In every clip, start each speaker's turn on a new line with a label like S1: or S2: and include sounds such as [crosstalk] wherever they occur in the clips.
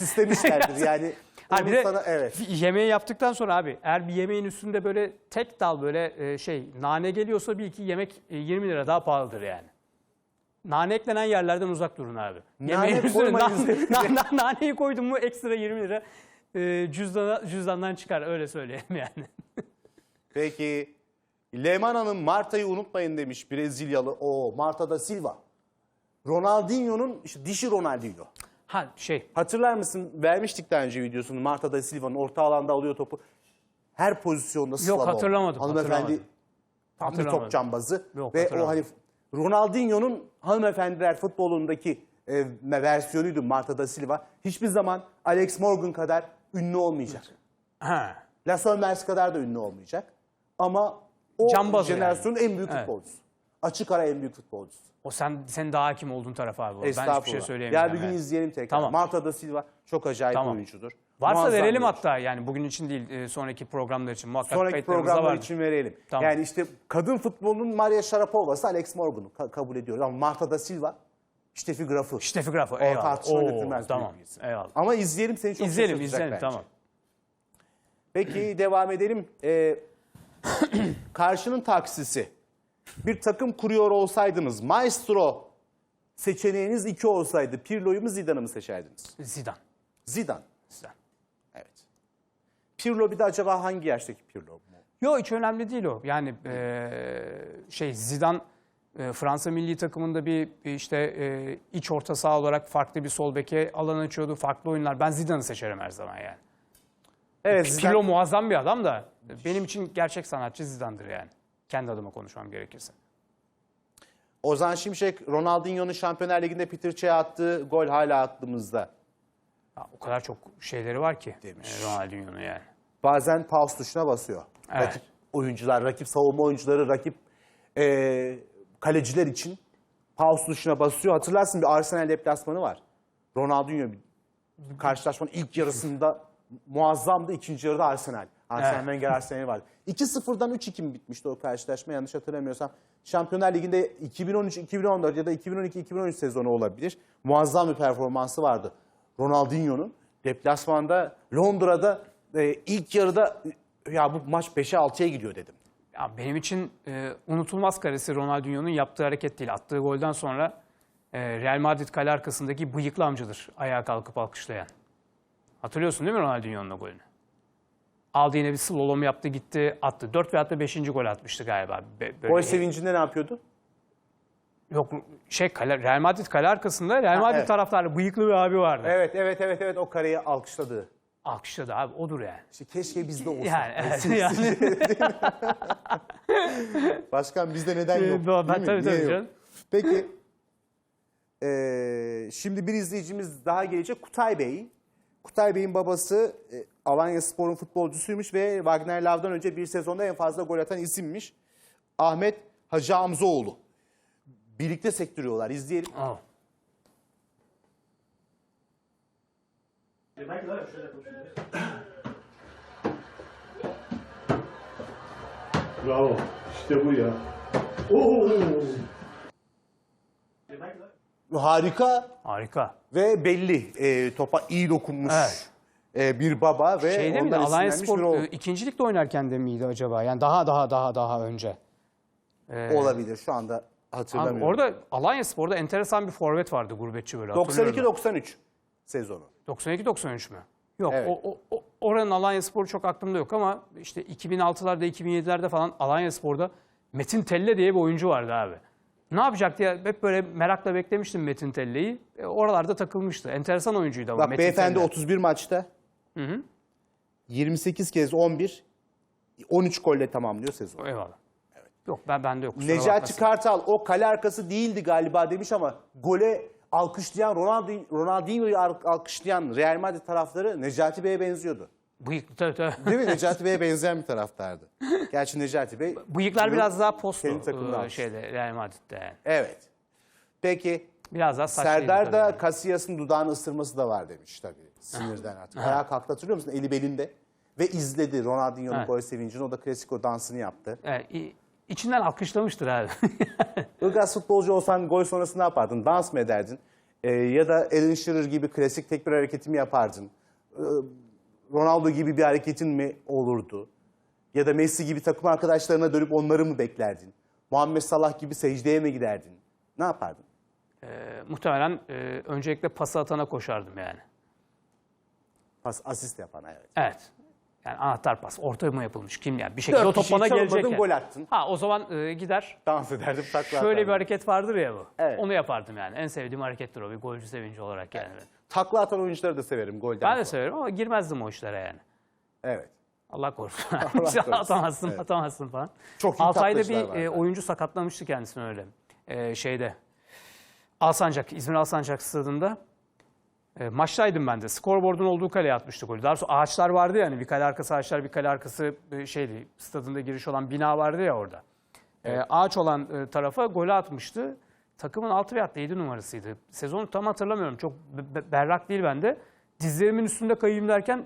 S1: istemişlerdir yani.
S2: Ha, bir de
S1: sana evet.
S2: yemeği yaptıktan sonra abi eğer bir yemeğin üstünde böyle tek dal böyle e, şey nane geliyorsa bil ki yemek e, 20 lira daha pahalıdır yani. Nane eklenen yerlerden uzak durun abi.
S1: Nane
S2: Yemeğin üstüne
S1: üzerine. [laughs]
S2: na- na- naneyi koydun mu ekstra 20 lira e, cüzdana, cüzdandan çıkar öyle söyleyeyim yani. [laughs]
S1: Peki Leman Hanım Marta'yı unutmayın demiş Brezilyalı. O Marta da Silva. Ronaldinho'nun işte dişi Ronaldinho.
S2: Ha şey
S1: Hatırlar mısın? Vermiştik daha önce videosunu. Marta da Silva'nın orta alanda alıyor topu. Her pozisyonda Slavo.
S2: hatırlamadım,
S1: Hanımefendi tam bir top cambazı.
S2: Yok,
S1: Ve o hani Ronaldinho'nun hanımefendiler futbolundaki e, versiyonuydu Marta da Silva. Hiçbir zaman Alex Morgan kadar ünlü olmayacak.
S2: ha.
S1: Las Olmers kadar da ünlü olmayacak. Ama o
S2: Cambaz o
S1: jenerasyonun en büyük
S2: Evet.
S1: futbolcusu. Açık ara en büyük futbolcusu.
S2: O sen sen daha hakim olduğun taraf abi. o. Ben hiçbir şey söyleyemeyeceğim.
S1: Ya bir gün
S2: yani.
S1: izleyelim tekrar.
S2: Tamam.
S1: Marta da Silva çok acayip
S2: Tamam.
S1: oyuncudur.
S2: Varsa
S1: Muazzam
S2: verelim
S1: oyuncu.
S2: hatta yani bugün için değil e, sonraki programlar için muhakkak
S1: Sonraki
S2: kayıtlarımızda
S1: programlar
S2: vardır.
S1: için verelim.
S2: Tamam.
S1: Yani işte kadın futbolunun Maria Sharapova'sı Alex Morgan'ı ka- kabul ediyoruz. Ama Marta da Silva, Steffi Graf'ı.
S2: Steffi Graf,
S1: O
S2: eyvallah.
S1: tartışma
S2: Oo,
S1: götürmez
S2: tamam,
S1: büyük
S2: eyvallah.
S1: Ama izleyelim seni çok
S2: İzleyelim,
S1: şaşırtacak
S2: izleyelim
S1: bence.
S2: tamam.
S1: Peki devam edelim. Ee, [clears throat] karşının taksisi. Bir takım kuruyor olsaydınız, maestro seçeneğiniz iki olsaydı Pirlo'yu mu Zidane'ı mı seçerdiniz?
S2: Zidane.
S1: Zidane.
S2: Zidane.
S1: Evet. Pirlo bir de acaba hangi yaştaki Pirlo mu?
S2: Yok hiç önemli değil o. Yani e, şey Zidane e, Fransa milli takımında bir işte e, iç orta saha olarak farklı bir sol beke alan açıyordu. Farklı oyunlar. Ben Zidane'ı seçerim her zaman yani.
S1: Evet,
S2: Pirlo muazzam bir adam da benim için gerçek sanatçı Zidane'dır yani. Kendi adıma konuşmam gerekirse.
S1: Ozan Şimşek, Ronaldinho'nun Şampiyonlar Ligi'nde Peter Çe'ye attığı gol hala aklımızda.
S2: Ya, o kadar çok şeyleri var ki
S1: Demiş.
S2: e, Ronaldinho'nun yani.
S1: Bazen pause tuşuna basıyor.
S2: Evet.
S1: Rakip oyuncular, rakip savunma oyuncuları, rakip eee, kaleciler için pause tuşuna basıyor. Hatırlarsın bir Arsenal deplasmanı var. Ronaldinho karşılaşmanın ilk yarısında muazzamdı. ikinci yarıda Arsenal. Arsene
S2: Evet.
S1: Wenger [laughs] Arsenal vardı. 2-0'dan 3-2 mi bitmişti o karşılaşma yanlış hatırlamıyorsam. Şampiyonlar Ligi'nde 2013-2014 ya da 2012-2013 sezonu olabilir. Muazzam bir performansı vardı. Ronaldinho'nun deplasmanda Londra'da e, ilk yarıda e, ya bu maç 5'e 6'ya gidiyor dedim.
S2: Ya benim için e, unutulmaz karesi Ronaldinho'nun yaptığı hareket değil. Attığı golden sonra e, Real Madrid kale arkasındaki bıyıklı amcadır ayağa kalkıp alkışlayan. Hatırlıyorsun değil mi Ronaldinho'nun golünü? Aldı yine bir slalom yaptı gitti attı. 4 veyahut da 5. gol atmıştı galiba. Be- böyle-
S1: Gol sevincinde ne yapıyordu?
S2: Yok şey kale, Real Madrid kale arkasında Real
S1: Ha,
S2: Madrid
S1: evet.
S2: taraftarı bıyıklı bir abi vardı.
S1: Evet evet evet evet o kareyi alkışladı.
S2: Alkışladı abi odur yani.
S1: İşte keşke bizde olsa.
S2: Yani, evet, [laughs] yani. [laughs]
S1: Başkan bizde neden yok? [laughs]
S2: Ee, ben-
S1: değil mi?
S2: tabii,
S1: Niye
S2: tabii
S1: yok?
S2: canım.
S1: Peki. eee, şimdi bir izleyicimiz daha gelecek. Kutay Bey. Kutay Bey'in babası e, Alanya Spor'un futbolcusuymuş ve Wagner Lav'dan önce bir sezonda en fazla gol atan isimmiş. Ahmet Hacı Hamzoğlu. Birlikte sektiriyorlar. İzleyelim.
S2: Aa.
S3: Bravo. İşte bu ya. Oo.
S1: Harika
S2: Harika.
S1: ve belli. E, topa iyi dokunmuş
S2: Evet.
S1: e, bir baba ve
S2: Şeyde miydi?
S1: ondan
S2: Alanya
S1: esinlenmiş
S2: Spor
S1: bir oğul.
S2: e, ikincilikte oynarken de miydi acaba? Yani daha daha daha daha önce.
S1: olabilir. Şu anda
S2: Abi
S1: hatırlamıyorum.
S2: orada Alanya Spor'da enteresan bir forvet vardı gurbetçi böyle. hatırlıyorum.
S1: 92-93 sezonu.
S2: 92-93 mü? Yok
S1: Evet.
S2: o, o- o- oranın Alanya Sporu çok aklımda yok ama işte 2006'larda 2007'lerde falan Alanya Spor'da Metin Telle diye bir oyuncu vardı abi. Ne yapacak diye hep böyle merakla beklemiştim Metin Telle'yi. E, oralarda takılmıştı. Enteresan oyuncuydu ama
S1: Bak
S2: Metin
S1: beyefendi
S2: Telle.
S1: 31 maçta 28 kez 11 13 golle tamamlıyor sezon.
S2: Eyvallah. Yok ben bende yok. kusura
S1: Necati
S2: bakmasın.
S1: Kartal o kale arkası değildi galiba demiş ama gole alkışlayan Ronaldinho, Ronaldinho'yu al- alkışlayan Real Madrid tarafları Necati Bey'e benziyordu.
S2: Bıyık, tabii, tabii.
S1: Değil mi? [laughs] Necati Bey'e benzeyen bir taraftardı. Gerçi Necati Bey...
S2: Bıyıklar biraz daha postu
S1: Kendi takımını
S2: e, şeyde Real Madrid'de yani.
S1: Evet. Peki
S2: Biraz daha saçlıydı
S1: Serdar
S2: tabii
S1: da
S2: yani.
S1: Casillas'ın dudağını ısırması da var demiş tabii. Sinirden artık. Ayağa kalktı hatırlıyor musun? Eli belinde. Ve izledi Ronaldinho'nun
S2: Evet.
S1: gol sevincini. O da klasik o dansını yaptı.
S2: Evet, i- içinden alkışlamıştır abi. [laughs]
S1: Ilgaz futbolcu olsan gol sonrası ne yapardın? Dans mı ederdin? e, ya da Alan Shearer gibi klasik tek bir hareketimi yapardın? E, Ronaldo gibi bir hareketin mi olurdu? Ya da Messi gibi takım arkadaşlarına dönüp onları mı beklerdin? Muhammed Salah gibi secdeye mi giderdin? Ne yapardın?
S2: E, muhtemelen e, öncelikle pası atana koşardım yani.
S1: Pas, asist yapan evet.
S2: Evet. Yani anahtar pas. Ortaya mı yapılmış? Kim yani? Bir şekilde
S1: Dört
S2: o top
S1: kişiyi
S2: bana
S1: çalmadın,
S2: gelecek. yani.
S1: gol attın.
S2: Ha o zaman e, gider.
S1: Dans ederdim, takla
S2: Şöyle bir
S1: atardım.
S2: hareket vardır ya bu.
S1: Evet.
S2: Onu yapardım yani. En sevdiğim harekettir o. Bir golcü sevinci olarak yani.
S1: Takla atan oyuncuları da severim golden
S2: Ben de
S1: sonra.
S2: severim ama girmezdim o işlere yani.
S1: Evet.
S2: Allah korusun. [laughs] [laughs]
S1: korusun.
S2: atamazsın,
S1: Evet.
S2: atamazsın falan.
S1: Çok iyi
S2: Altay'da
S1: taklacılar
S2: bir e, oyuncu sakatlamıştı kendisini öyle. E, şeyde. Alsancak, İzmir Alsancak stadında. E, maçtaydım ben de. Skorboard'un olduğu kaleye atmıştı golü. Daha sonra ağaçlar vardı ya hani bir kale arkası ağaçlar, bir kale arkası e, şeydi. Stadında giriş olan bina vardı ya orada. E, ağaç olan e, tarafa golü atmıştı. Takımın 6 veyahut da 7 numarasıydı. Sezonu tam hatırlamıyorum. Çok be- be- berrak değil bende. Dizlerimin üstünde kayayım derken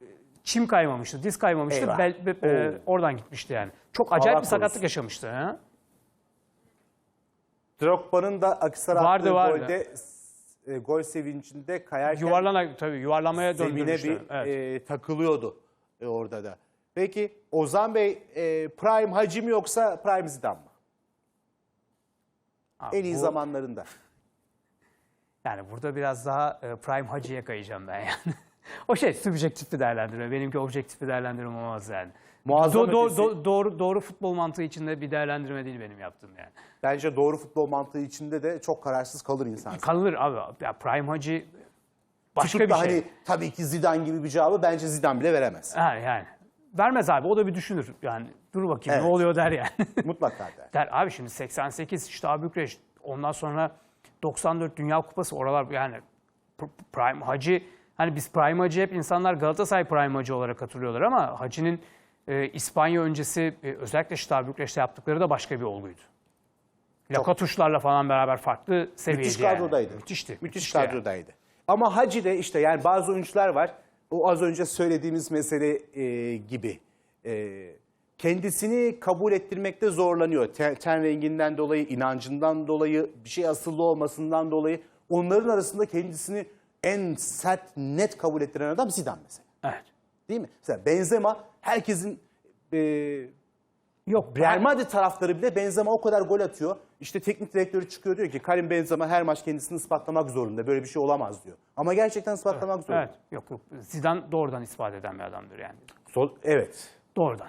S2: e, çim kaymamıştı, diz kaymamıştı.
S1: Eyvah.
S2: Bel- be- e,
S1: Oo.
S2: oradan gitmişti yani. Çok acayip
S1: Allah
S2: bir sakatlık
S1: korusun.
S2: yaşamıştı. Ha?
S1: Drogba'nın da Akisar
S2: Vardı,
S1: attığı
S2: vardı.
S1: golde e, gol sevincinde kayarken
S2: Yuvarlana tabii yuvarlamaya
S1: zemine
S2: döndürmüştü.
S1: bir
S2: Evet.
S1: e, takılıyordu e, orada da. Peki Ozan Bey e, Prime Hacı mı yoksa Prime Zidane mı?
S2: Abi
S1: En iyi
S2: bu-
S1: zamanlarında.
S2: Yani burada biraz daha e, Prime Hacı'ya kayacağım ben yani. [laughs] o şey subjektif bir değerlendirme. Benimki objektif bir değerlendirme olmaz yani.
S1: Muazzam
S2: Do- do-
S1: ötesi.
S2: do- doğru, doğru futbol mantığı içinde bir değerlendirme değil benim yaptığım yani.
S1: Bence doğru futbol mantığı içinde de çok kararsız kalır insan.
S2: Kalır abi. Ya Prime Hacı başka
S1: Tutup
S2: bir şey.
S1: hani tabii ki Zidane gibi bir cevabı bence Zidane bile veremez.
S2: Ha, yani. Vermez abi. O da bir düşünür. Yani dur bakayım
S1: Evet.
S2: ne oluyor der yani. [laughs]
S1: Mutlaka der.
S2: der abi şimdi 88 işte abi Bükreş ondan sonra 94 Dünya Kupası oralar yani Prime Hacı hani biz Prime Hacı hep insanlar Galatasaray Prime Hacı olarak hatırlıyorlar ama Hacı'nın e, İspanya öncesi e, özellikle Ştab Bükreş'te yaptıkları da başka bir olguydu. Lakatuşlarla falan beraber farklı seviyeydi
S1: Müthiş
S2: yani.
S1: kadrodaydı.
S2: Müthişti.
S1: Müthiş
S2: müthişti yani.
S1: kadrodaydı. Ama Hacı de işte yani bazı oyuncular var. O az önce söylediğimiz mesele e, gibi. E, kendisini kabul ettirmekte zorlanıyor. Ten, ten renginden dolayı, inancından dolayı, bir şey asıllı olmasından dolayı. Onların arasında kendisini en sert, net kabul ettiren adam Zidane mesela.
S2: Evet.
S1: Değil mi? Mesela Benzema herkesin e,
S2: Yok
S1: Real Madrid taraftarı bile Benzema o kadar gol atıyor. İşte teknik direktörü çıkıyor diyor ki Karim Benzema her maç kendisini ispatlamak zorunda. Böyle bir şey olamaz diyor. Ama gerçekten ispatlamak zorunda.
S2: Evet. Yok yok. Zidane doğrudan ispat eden bir adamdır yani.
S1: Sol, evet.
S2: Doğrudan.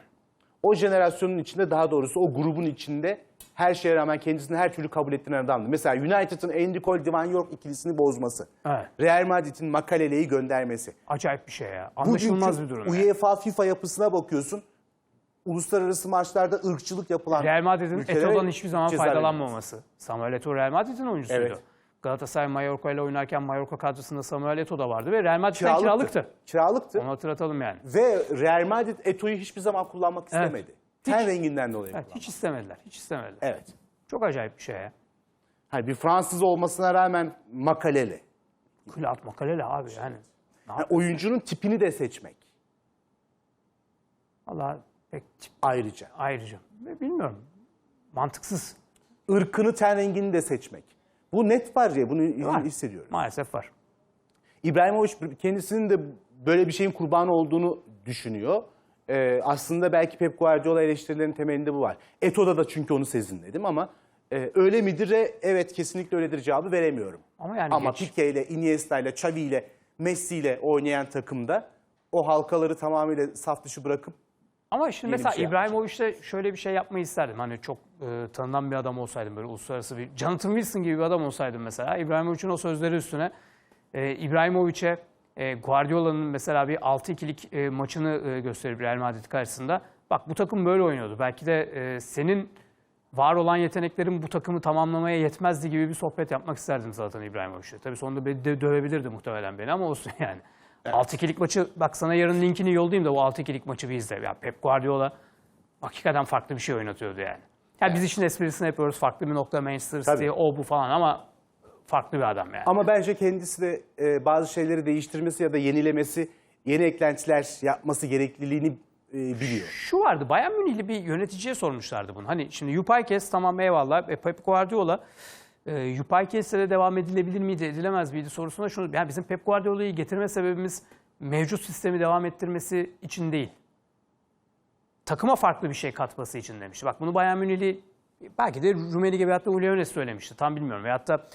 S1: O jenerasyonun içinde daha doğrusu o grubun içinde her şeye rağmen kendisini her türlü kabul ettiren adamdı. Mesela United'ın Andy Cole, Divan York ikilisini bozması.
S2: Evet.
S1: Real Madrid'in Makalele'yi göndermesi.
S2: Acayip bir şey ya. Anlaşılmaz bir durum. yani.
S1: UEFA FIFA yapısına bakıyorsun. Uluslararası maçlarda ırkçılık yapılan
S2: Real Madrid'in Eto'dan hiçbir zaman faydalanmaması. Samuel Eto'o Real Madrid'in oyuncusuydu.
S1: Evet.
S2: Galatasaray Mallorca ile oynarken Mallorca kadrosunda Samuel Eto'o da vardı ve Real Madrid'den kiralıktı.
S1: Kiralıktı.
S2: Onu hatırlatalım yani.
S1: Ve Real Madrid Eto'yu hiçbir zaman kullanmak istemedi. Ten renginden dolayı
S2: Evet, hiç istemediler. Hiç istemediler.
S1: Evet.
S2: Çok acayip bir şey ya.
S1: Hani bir Fransız olmasına rağmen makaleli.
S2: Kule atma kaleli abi yani. Ne
S1: Yani oyuncunun tipini de seçmek
S2: Vallahi pek tip-
S1: ayrıca.
S2: ayrıca. Bilmiyorum. Mantıksız.
S1: Irkını, ten rengini de seçmek. Bu net var ya bunu
S2: Var.
S1: hissediyorum.
S2: Maalesef var.
S1: İbrahimovic kendisinin de böyle bir şeyin kurbanı olduğunu düşünüyor. Ee, aslında belki Pep Guardiola eleştirilerinin temelinde bu var. Eto'da da çünkü onu sezinledim ama e, öyle midir? E, Evet kesinlikle öyledir cevabı veremiyorum.
S2: Ama yani
S1: ama
S2: geç-
S1: Pique ile, Iniesta ile, Xavi ile, Messi ile oynayan takımda o halkaları tamamıyla saf dışı bırakıp
S2: Ama şimdi
S1: Yeni bir
S2: mesela
S1: şey
S2: İbrahimovic'te şöyle bir şey yapmayı isterdim. Hani çok e, tanınan bir adam olsaydım böyle uluslararası bir Jonathan Wilson gibi bir adam olsaydım mesela. İbrahimovic'in o sözleri üstüne e, İbrahimovic'e e, Guardiola'nın mesela bir 6-2'lik e, maçını e, gösterip Real Madrid karşısında bak bu takım böyle oynuyordu. Belki de e, senin var olan yeteneklerin bu takımı tamamlamaya yetmezdi gibi bir sohbet yapmak isterdim zaten İbrahimovic'le. Tabii sonunda beni de dövebilirdi muhtemelen beni ama olsun yani. 6-2'lik maçı bak sana yarın linkini yollayayım da o 6-2'lik maçı bir izle. Ya Pep Guardiola hakikaten farklı bir şey oynatıyordu yani. Ya biz işin esprisini yapıyoruz. Farklı bir nokta Manchester City, o bu falan ama farklı bir adam yani.
S1: Ama bence kendisi de e, bazı şeyleri değiştirmesi ya da yenilemesi, yeni eklentiler yapması gerekliliğini e, biliyor.
S2: Şu vardı, Bayern Münihli bir yöneticiye sormuşlardı bunu. Hani şimdi Yupaykes tamam eyvallah, e, Pep Guardiola e, Yupaykes'e de devam edilebilir miydi, edilemez miydi sorusuna şunu, yani bizim Pep Guardiola'yı getirme sebebimiz mevcut sistemi devam ettirmesi için değil. Takıma farklı bir şey katması için demişti. Bak bunu Bayern Münihli belki de Rummenigge veyahut da Uli söylemişti. Tam bilmiyorum. Veyahut da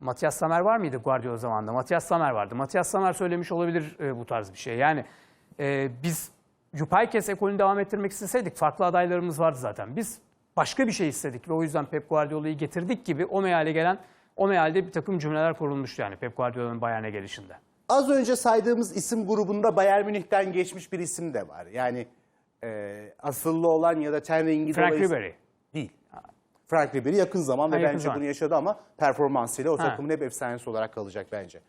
S2: Matias Samer var mıydı Guardiola zamanında? Matias Samer vardı. Matias Samer söylemiş olabilir e, bu tarz bir şey. Yani e, biz Yupaykes ekolünü devam ettirmek isteseydik farklı adaylarımız vardı zaten. Biz başka bir şey istedik ve o yüzden Pep Guardiola'yı getirdik gibi o meale gelen o mealde bir takım cümleler kurulmuştu yani Pep Guardiola'nın Bayern'e gelişinde.
S1: Az önce saydığımız isim grubunda Bayern Münih'ten geçmiş bir isim de var. Yani e, asıllı olan ya da ten rengi
S2: Frank
S1: dolayısıyla-
S2: Ribery.
S1: Değil. Frank Ribery yakın zaman ve
S2: yakın
S1: bence
S2: zaman.
S1: bunu yaşadı ama performansıyla o
S2: Ha.
S1: takımın hep efsanesi olarak kalacak bence.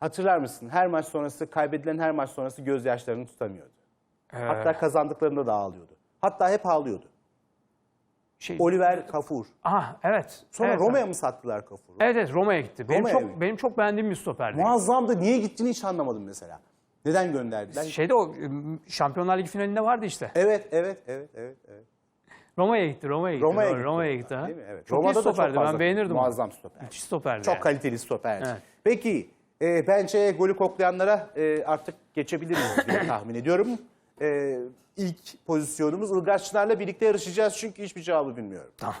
S1: Hatırlar mısın? Her maç sonrası, kaybedilen her maç sonrası gözyaşlarını tutamıyordu. Hatta kazandıklarında da ağlıyordu. Hatta hep ağlıyordu.
S2: Şey,
S1: Oliver Kafur.
S2: Aha evet.
S1: Sonra
S2: evet,
S1: Roma'ya mı sattılar Kafur'u?
S2: Evet evet Roma'ya gitti. Benim
S1: Roma'ya
S2: çok
S1: mı?
S2: benim çok beğendiğim bir stoperdi.
S1: Muazzamdı. Niye gittiğini hiç anlamadım mesela. Neden gönderdiler?
S2: Şeyde o e, Şampiyonlar Ligi finalinde vardı işte.
S1: Evet, evet, evet, evet. evet.
S2: Roma'ya gitti, Roma'ya gitti.
S1: Roma'ya gitti.
S2: Roma'ya gitti. ha.
S1: Değil mi? Evet.
S2: Çok
S1: Roma'da
S2: iyi
S1: da çok
S2: stoperdi.
S1: fazla
S2: Ben beğenirdim onu.
S1: muazzam stoper.
S2: Müthiş stoperdi.
S1: Çok
S2: yani.
S1: kaliteli stoperci.
S2: Evet.
S1: Peki e, bence golü koklayanlara e, artık geçebiliriz diye [coughs] tahmin ediyorum. E, ilk pozisyonumuz Ilgaz Çınar'la birlikte yarışacağız çünkü hiçbir cevabı bilmiyorum.
S2: Tamam.